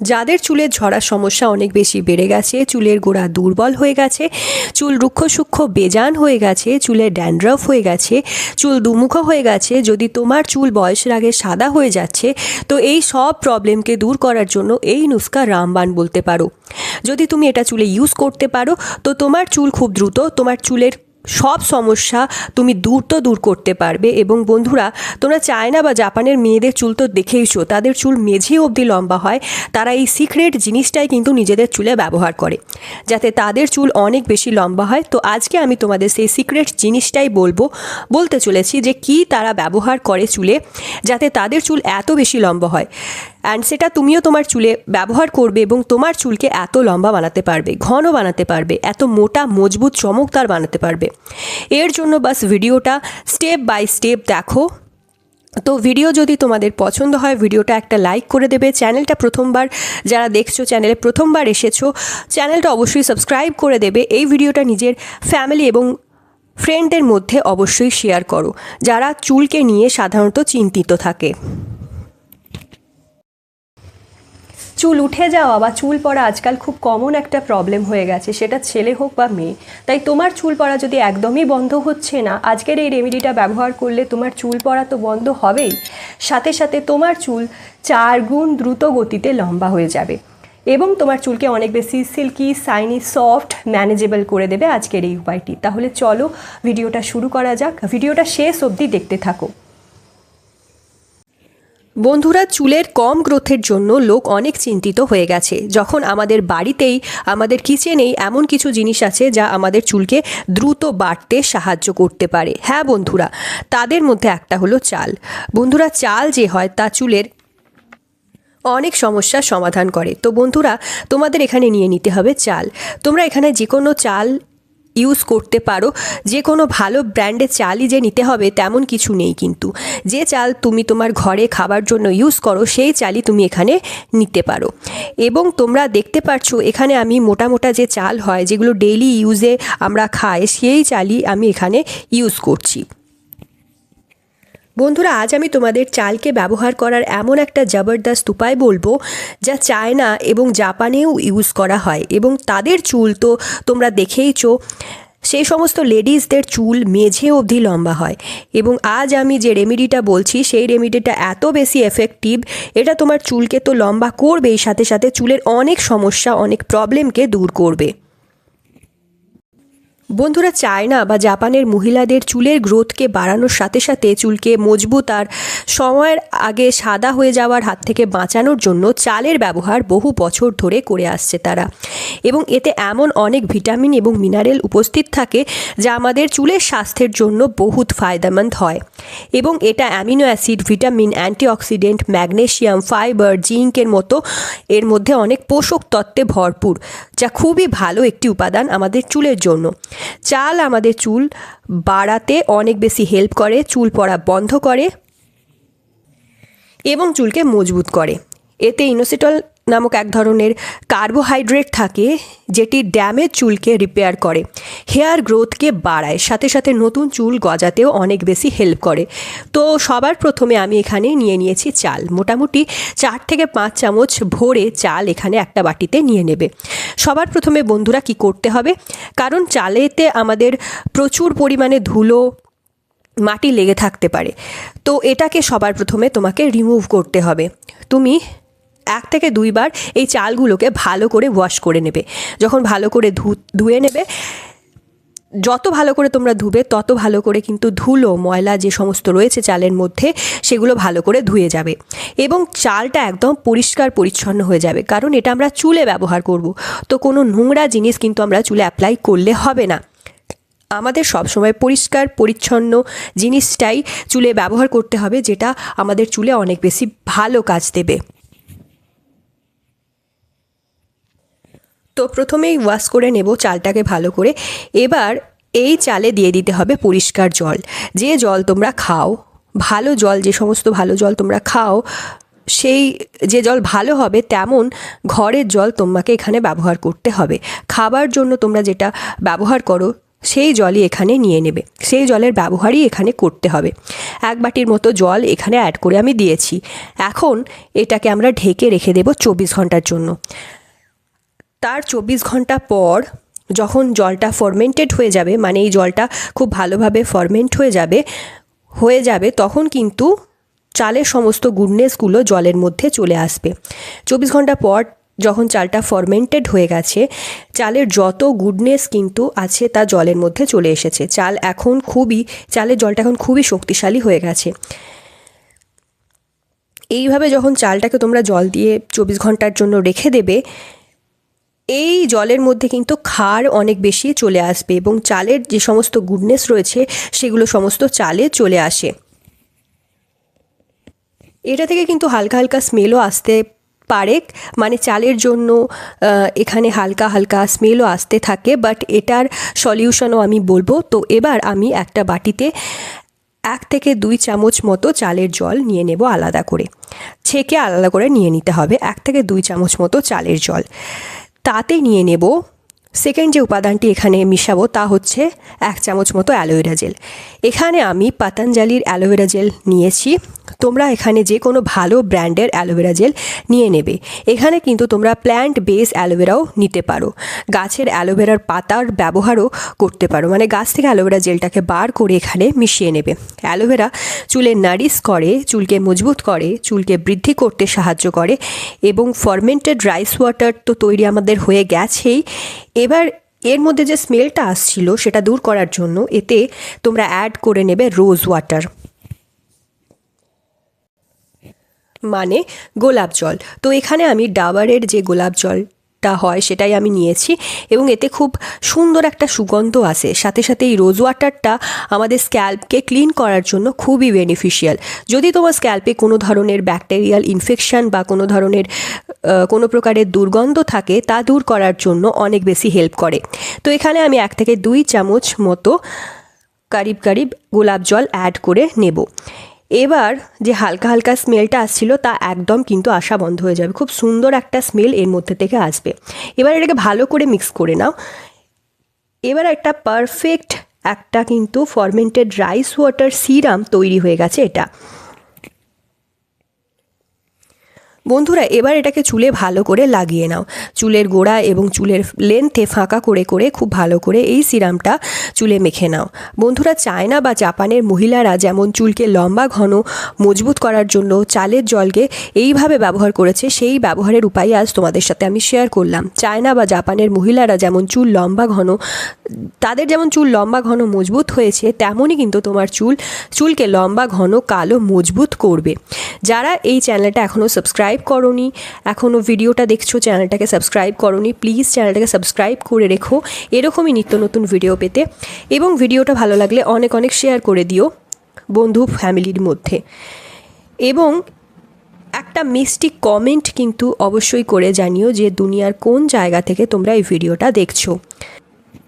যাদের চুলের ঝরার সমস্যা অনেক বেশি বেড়ে গেছে, চুলের গোড়া দুর্বল হয়ে গেছে, চুল রুক্ষ সূক্ষ্ম বেজান হয়ে গেছে চুলের ড্যান্ড্রফ হয়ে গেছে, চুল দুমুখো হয়ে গেছে, যদি তোমার চুল বয়সের আগে সাদা হয়ে যাচ্ছে, তো এই সব প্রবলেমকে দূর করার জন্য এই নুস্কা রামবান বলতে পারো। যদি তুমি এটা চুলে ইউজ করতে পারো, তো তোমার চুল খুব দ্রুত তোমার চুলের সব সমস্যা তুমি দূর তো দূর করতে পারবে এবং বন্ধুরা, তোমরা চায়না বা জাপানের মেয়েদের চুল তো দেখেইছো, তাদের চুল মেঝে অবধি লম্বা হয়, তারা এই সিক্রেট জিনিসটাই কিন্তু নিজেদের চুলে ব্যবহার করে। যাতে তাদের চুল অনেক বেশি লম্বা হয়, তো আজকে আমি তোমাদের সেই সিক্রেট জিনিসটাই বলব। বলতে চলেছি যে কি তারা ব্যবহার করে চুলে, যাতে তাদের চুল এত বেশি লম্বা হয়। অ্যান্ড সেটা তুমিও তোমার চুলে ব্যবহার করবে এবং তোমার চুলকে এত লম্বা বানাতে পারবে ঘন বানাতে পারবে, এত মোটা, মজবুত, চমকদার বানাতে পারবে। এর জন্য বাস ভিডিওটা স্টেপ বাই স্টেপ দেখো। তো ভিডিও যদি তোমাদের পছন্দ হয় ভিডিওটা একটা লাইক করে দেবে। চ্যানেলটা প্রথমবার যারা দেখছ চ্যানেলে প্রথমবার এসেছ চ্যানেলটা অবশ্যই সাবস্ক্রাইব করে দেবে। এই ভিডিওটা নিজের ফ্যামিলি এবং ফ্রেন্ডদের মধ্যে অবশ্যই শেয়ার করো। যারা চুলকে নিয়ে সাধারণত চিন্তিত থাকে। চুল উঠে যাওয়া বা চুল পড়া আজকাল খুব কমন একটা প্রবলেম হয়ে গেছে। সেটা ছেলে হোক বা মেয়ে। তাই তোমার চুল পড়া যদি একদমই বন্ধ হচ্ছে না, আজকের এই রেমেডিটা ব্যবহার করলে তোমার চুল পড়া তো বন্ধ হবেই। সাথে সাথে তোমার চুল চার গুণ দ্রুত গতিতে লম্বা হয়ে যাবে। এবং তোমার চুলকে অনেক বেশি সিল্কি সাইনি সফট ম্যানেজেবল করে দেবে আজকের এই উপায়টি। তাহলে চলো ভিডিওটা শুরু করা যাক। ভিডিওটা শেষ অবধি দেখতে থাকো। বন্ধুরা, চুলের কম গ্রোথের জন্য লোক অনেক চিন্তিত হয়ে গেছে। যখন আমাদের বাড়িতেই, আমাদের কিচেনেই এমন কিছু জিনিস আছে যা আমাদের চুলকে দ্রুত বাড়তে সাহায্য করতে পারে। হ্যাঁ বন্ধুরা, তাদের মধ্যে একটা হলো চাল। বন্ধুরা, চাল যে হয় তা চুলের অনেক সমস্যার সমাধান করে। তো বন্ধুরা, তোমাদের এখানে নিয়ে নিতে হবে চাল। তোমরা এখানে যে কোনো চাল ইউজ করতে পারো। যে কোনো ভালো ব্র্যান্ডের চালই যে নিতে হবে তেমন কিছু নেই কিন্তু। যে চাল তুমি তোমার ঘরে খাবার জন্য ইউজ করো, সেই চালই তুমি এখানে নিতে পারো। এবং তোমরা দেখতে পারছ এখানে আমি মোটা মোটা যে চাল হয়, যেগুলো ডেইলি ইউজে আমরা খাই, সেই চালই আমি এখানে ইউজ করছি। বন্ধুরা, আজ আমি তোমাদের চালকে ব্যবহার করার এমন একটা জবরদস্ত উপায় বলব যা চায়না এবং জাপানেও ইউজ করা হয় এবং তাদের চুল তো তোমরা দেখেইছো সেই সমস্ত লেডিসদের চুল মেঝে অবধি লম্বা হয় এবং আজ আমি যে রেমেডিটা বলছি, সেই রেমেডিটা এত বেশি এফেক্টিভ এটা তোমার চুলকে তো লম্বা করবেই, সাথে সাথে চুলের অনেক সমস্যা, অনেক প্রবলেমকে দূর করবে। বন্ধুরা চায়না বা জাপানের মহিলাদের চুলের গ্রোথকে বাড়ানোর সাথে সাথে চুলকে মজবুত আর সময়ের আগে সাদা হয়ে যাওয়ার হাত থেকে বাঁচানোর জন্য চালের ব্যবহার বহু বছর ধরে করে আসছে তারা। এবং এতে এমন অনেক ভিটামিন এবং মিনারেল উপস্থিত থাকে যা আমাদের চুলের স্বাস্থ্যের জন্য বহুত ফায়দামন্দ হয়। এবং এটা amino acid, vitamin, antioxidant, magnesium, fibre, জিঙ্কের মতো এর মধ্যে অনেক পোষক তত্ত্বে ভরপুর। যা খুবই ভালো একটি উপাদান আমাদের চুলের জন্য। চাল আমাদের চুল বাড়াতে অনেক বেশি হেল্প করে, চুল পড়া বন্ধ করে এবং চুলকে মজবুত করে। এতে ইনোসিটল নামক এক ধরনের কার্বোহাইড্রেট থাকে, যেটি ড্যামেজ চুলকে রিপেয়ার করে। হেয়ার গ্রোথকে বাড়ায়, সাথে সাথে নতুন চুল গজাতেও অনেক বেশি হেল্প করে। তো সবার প্রথমে আমি এখানে নিয়ে নিয়েছি চাল। মোটামুটি চার থেকে পাঁচ চামচ ভরে চাল এখানে একটা বাটিতে নিয়ে নেবে। সবার প্রথমে বন্ধুরা কি করতে হবে? কারণ চালেতে আমাদের প্রচুর পরিমাণে ধুলো, মাটি লেগে থাকতে পারে। তো এটাকে সবার প্রথমে তোমাকে রিমুভ করতে হবে। তুমি এক থেকে দুইবার এই চালগুলোকে ভালো করে ওয়াশ করে নেবে। যখন ভালো করে ধু, ধুয়ে নেবে, যত ভালো করে তোমরা ধুবে, তত ভালো করে কিন্তু ধুলো, ময়লা যে সমস্ত রয়েছে চালের মধ্যে, সেগুলো ভালো করে ধুয়ে যাবে। এবং চালটা একদম পরিষ্কার পরিচ্ছন্ন হয়ে যাবে, কারণ এটা আমরা চুলে ব্যবহার করব। তো কোনো নোংরা জিনিস কিন্তু আমরা চুলে অ্যাপ্লাই করলে হবে না। আমাদের সবসময় পরিষ্কার, পরিচ্ছন্ন জিনিসটাই চুলে ব্যবহার করতে হবে, যেটা আমাদের চুলে অনেক বেশি ভালো কাজ দেবে। তো প্রথমেই ওয়াশ করে নেব চালটাকে ভালো করে। এবার এই চালে দিয়ে দিতে হবে পরিষ্কার জল। যে জল তোমরা খাও, ভালো জল, যে সমস্ত ভালো জল তোমরা খাও, সেই যে জল ভালো হবে তেমন ঘরের জল তোমাকে এখানে ব্যবহার করতে হবে। খাবার জন্য তোমরা যেটা ব্যবহার করো, সেই জলই এখানে নিয়ে নেবে। সেই জলের ব্যবহারই এখানে করতে হবে। এক বাটির মতো জল এখানে অ্যাড করে আমি দিয়েছি। এখন এটাকে আমরা ঢেকে রেখে দেবো চব্বিশ ঘণ্টার জন্য। তার চব্বিশ ঘণ্টা পর যখন জলটা ফরমেন্টেড হয়ে যাবে মানে এই জলটা খুব ভালোভাবে ফরমেন্ট হয়ে যাবে হয়ে যাবে, তখন কিন্তু চালের সমস্ত গুডনেসগুলো জলের মধ্যে চলে আসবে। চব্বিশ ঘণ্টা পর যখন চালটা ফরমেন্টেড হয়ে গেছে, চালের যত গুডনেস কিন্তু আছে তা জলের মধ্যে চলে এসেছে। চাল এখন খুবই, চালের জলটা এখন খুবই শক্তিশালী হয়ে গেছে। এইভাবে যখন চালটাকে তোমরা জল দিয়ে চব্বিশ ঘণ্টার জন্য রেখে দেবে এই জলের মধ্যে কিন্তু খার অনেক বেশি চলে আসবে এবং চালের যে সমস্ত গুডনেস রয়েছে, সেগুলো সমস্ত চালে চলে আসে। এটা থেকে কিন্তু হালকা হালকা স্মেলও আসতে পারে মানে চালের জন্য এখানে হালকা হালকা স্মেলও আসতে থাকে বাট এটার সলিউশনও আমি বলব। তো এবার আমি একটা বাটিতে এক থেকে দুই চামচ মতো চালের জল নিয়ে নেব আলাদা করে। ছেঁকে আলাদা করে নিয়ে নিতে হবে, এক থেকে দুই চামচ মতো চালের জল। তাতে নিয়ে নেব সেকেন্ড যে উপাদানটি এখানে মিশাবো তা হচ্ছে এক চামচ মতো অ্যালোভেরা জেল। এখানে আমি পাতাঞ্জালির অ্যালোভেরা জেল নিয়েছি। তোমরা এখানে যে কোনো ভালো ব্র্যান্ডের অ্যালোভেরা জেল নিয়ে নেবে। এখানে কিন্তু তোমরা প্ল্যান্ট বেস অ্যালোভেরাও নিতে পারো। গাছের অ্যালোভেরার পাতার ব্যবহারও করতে পারো। মানে গাছ থেকে অ্যালোভেরা জেলটাকে বার করে এখানে মিশিয়ে নেবে। অ্যালোভেরা চুলের নারিশ করে, চুলকে মজবুত করে, চুলকে বৃদ্ধি করতে সাহায্য করে এবং ফরমেন্টেড রাইস ওয়াটার তো তৈরি আমাদের হয়ে গেছেই। এবার এর মধ্যে যে স্মেলটা আসছিল সেটা দূর করার জন্য এতে তোমরা অ্যাড করে নেবে রোজ ওয়াটার মানে গোলাপ জল। তো এখানে আমি ডাবারের যে গোলাপ জল টা হয় সেটাই আমি নিয়েছি এবং এতে খুব সুন্দর একটা সুগন্ধ আসে সাথে সাথে এই রোজ ওয়াটারটা আমাদের স্ক্যাল্পকে ক্লিন করার জন্য খুবই বেনিফিশিয়াল যদি তোমার স্ক্যাল্পে কোনো ধরনের ব্যাকটেরিয়াল ইনফেকশান বা কোনো ধরনের কোনো প্রকারের দুর্গন্ধ থাকে, তা দূর করার জন্য অনেক বেশি হেল্প করে। তো এখানে আমি এক থেকে দুই চামচ মতো কারিব কারিব গোলাপ জল অ্যাড করে নেব। এবার যে হালকা হালকা স্মেলটা আসছিল, তা একদম কিন্তু আসা বন্ধ হয়ে যাবে। খুব সুন্দর একটা স্মেল এর মধ্যে থেকে আসবে। এবার এটাকে ভালো করে মিক্স করে নাও। এবার একটা পারফেক্ট একটা কিন্তু ফরমেন্টেড রাইস ওয়াটার সিরাম তৈরি হয়ে গেছে এটা। বন্ধুরা, এবার এটাকে চুলে ভালো করে লাগিয়ে নাও। চুলের গোড়া এবং চুলের লেন্থে ফাঁকা করে করে খুব ভালো করে এই সিরামটা চুলে মেখে নাও। বন্ধুরা, চায়না বা জাপানের মহিলারা যেমন চুলকে লম্বা, ঘন, মজবুত করার জন্য চালের জলকে এইভাবে ব্যবহার করেছে, সেই ব্যবহারের উপায় আজ তোমাদের সাথে আমি শেয়ার করলাম। চায়না বা জাপানের মহিলারা যেমন চুল লম্বা, ঘন, তাদের যেমন চুল লম্বা, ঘন, মজবুত হয়েছে, তেমনই কিন্তু তোমার চুল, চুলকে লম্বা, ঘন, কালো, মজবুত করবে। যারা এই চ্যানেলটা এখনও সাবস্ক্রাইব করনি এখনও ভিডিওটা দেখছ, চ্যানেলটাকে সাবস্ক্রাইব করনি প্লিজ চ্যানেলটাকে সাবস্ক্রাইব করে রেখো। এরকমই নিত্য নতুন ভিডিও পেতে। এবং ভিডিওটা ভালো লাগলে অনেক অনেক শেয়ার করে দিও বন্ধু ফ্যামিলির মধ্যে। এবং একটা মিষ্টি কমেন্ট কিন্তু অবশ্যই করে জানিও যে দুনিয়ার কোন জায়গা থেকে তোমরা এই ভিডিওটা দেখছ।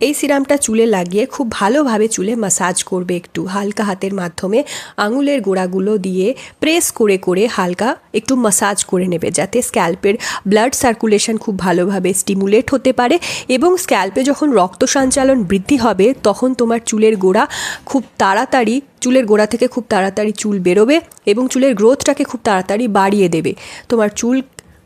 এই সিরামটা চুলে লাগিয়ে খুব ভালোভাবে চুলে মাসাজ করবে একটু। হালকা হাতের মাধ্যমে আঙুলের গোড়াগুলো দিয়ে প্রেস করে করে হালকা একটু মাসাজ করে নেবে যাতে স্ক্যাল্পের ব্লাড সার্কুলেশন খুব ভালোভাবে স্টিমুলেট হতে পারে এবং স্ক্যাল্পে যখন রক্ত সঞ্চালন বৃদ্ধি হবে, তখন তোমার চুলের গোড়া খুব তাড়াতাড়ি, চুলের গোড়া থেকে খুব তাড়াতাড়ি চুল বেরোবে এবং চুলের গ্রোথটাকে খুব তাড়াতাড়ি বাড়িয়ে দেবে। তোমার চুল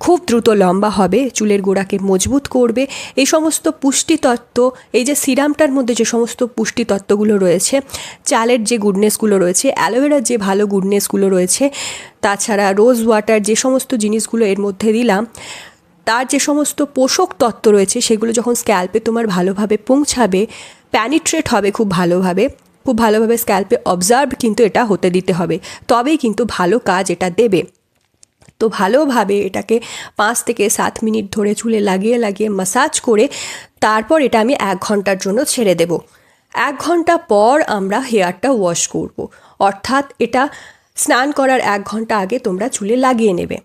খুব দ্রুত লম্বা হবে, চুলের গোড়াকে মজবুত করবে। এই সমস্ত পুষ্টিতত্ত্ব, এই যে সিরামটার মধ্যে যে সমস্ত পুষ্টিতত্ত্বগুলো রয়েছে, চালের যে গুডনেসগুলো রয়েছে, অ্যালোভেরার যে ভালো গুডনেসগুলো রয়েছে, তাছাড়া রোজ ওয়াটার যে সমস্ত জিনিসগুলো এর মধ্যে দিলাম, তার যে সমস্ত পোষক তত্ত্ব রয়েছে, সেগুলো যখন স্ক্যাল্পে তোমার ভালোভাবে পৌঁছাবে প্যানিট্রেট হবে খুব ভালোভাবে খুব ভালোভাবে স্ক্যাল্পে অবজার্ভ কিন্তু এটা হতে দিতে হবে। তবেই কিন্তু ভালো কাজ এটা দেবে। তো ভালোভাবে এটাকে পাঁচ থেকে সাত মিনিট ধরে চুলে লাগিয়ে লাগিয়ে মাসাজ করে তারপর এটা আমি এক ঘণ্টার জন্য ছেড়ে দেব। এক ঘণ্টা পর আমরা হেয়ারটা ওয়াশ করব। অর্থাৎ এটা স্নান করার এক ঘণ্টা আগে তোমরা চুলে লাগিয়ে নেবে।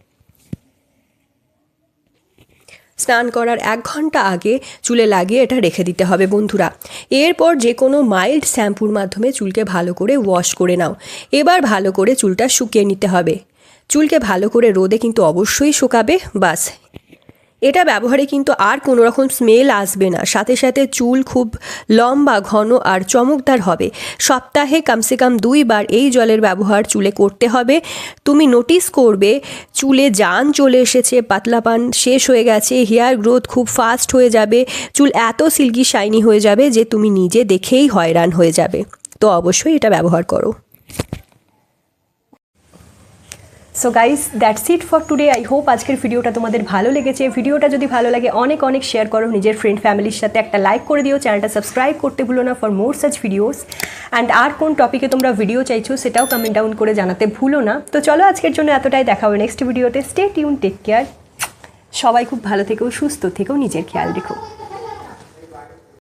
স্নান করার এক ঘণ্টা আগে চুলে লাগিয়ে এটা রেখে দিতে হবে বন্ধুরা। এরপর যে কোনো মাইল্ড শ্যাম্পুর মাধ্যমে চুলকে ভালো করে ওয়াশ করে নাও। এবার ভালো করে চুলটা শুকিয়ে নিতে হবে। চুলকে ভালো করে রোদে কিন্তু অবশ্যই শুকাবে, বাস। এটা ব্যবহারে কিন্তু আর কোনো রকম স্মেল আসবে না। সাথে সাথে চুল খুব লম্বা, ঘন আর চমকদার হবে। সপ্তাহে কমসে কম দুইবার এই জলের ব্যবহার চুলে করতে হবে। তুমি নোটিস করবে, চুলে জান চলে এসেছে পাতলাপান শেষ হয়ে গেছে হেয়ার গ্রোথ খুব ফাস্ট হয়ে যাবে, চুল এত সিল্কি শাইনি হয়ে যাবে যে তুমি নিজে দেখেই হয়রান হয়ে যাবে। তো অবশ্যই এটা ব্যবহার করো। So guys that's it for today I hope আজকের ভিডিওটা তোমাদের ভালো লেগেছে। ভিডিওটা যদি ভালো লাগে, অনেক অনেক শেয়ার করো নিজের ফ্রেন্ড ফ্যামিলির সাথে। একটা লাইক করে দিও চ্যানেলটা সাবস্ক্রাইব করতে ভুলো না for more such videos and আর কোন টপিকে তোমরা ভিডিও চাইছো, সেটাও কমেন্ট ডাউন করে জানাতে ভুলো না। তো চলো আজকের জন্য এতটাই। দেখা হবে নেক্সট ভিডিওতে স্টে টিউন টেক কেয়ার সবাই খুব ভালো থেকেও সুস্থ থেকেও নিজের খেয়াল রেখো।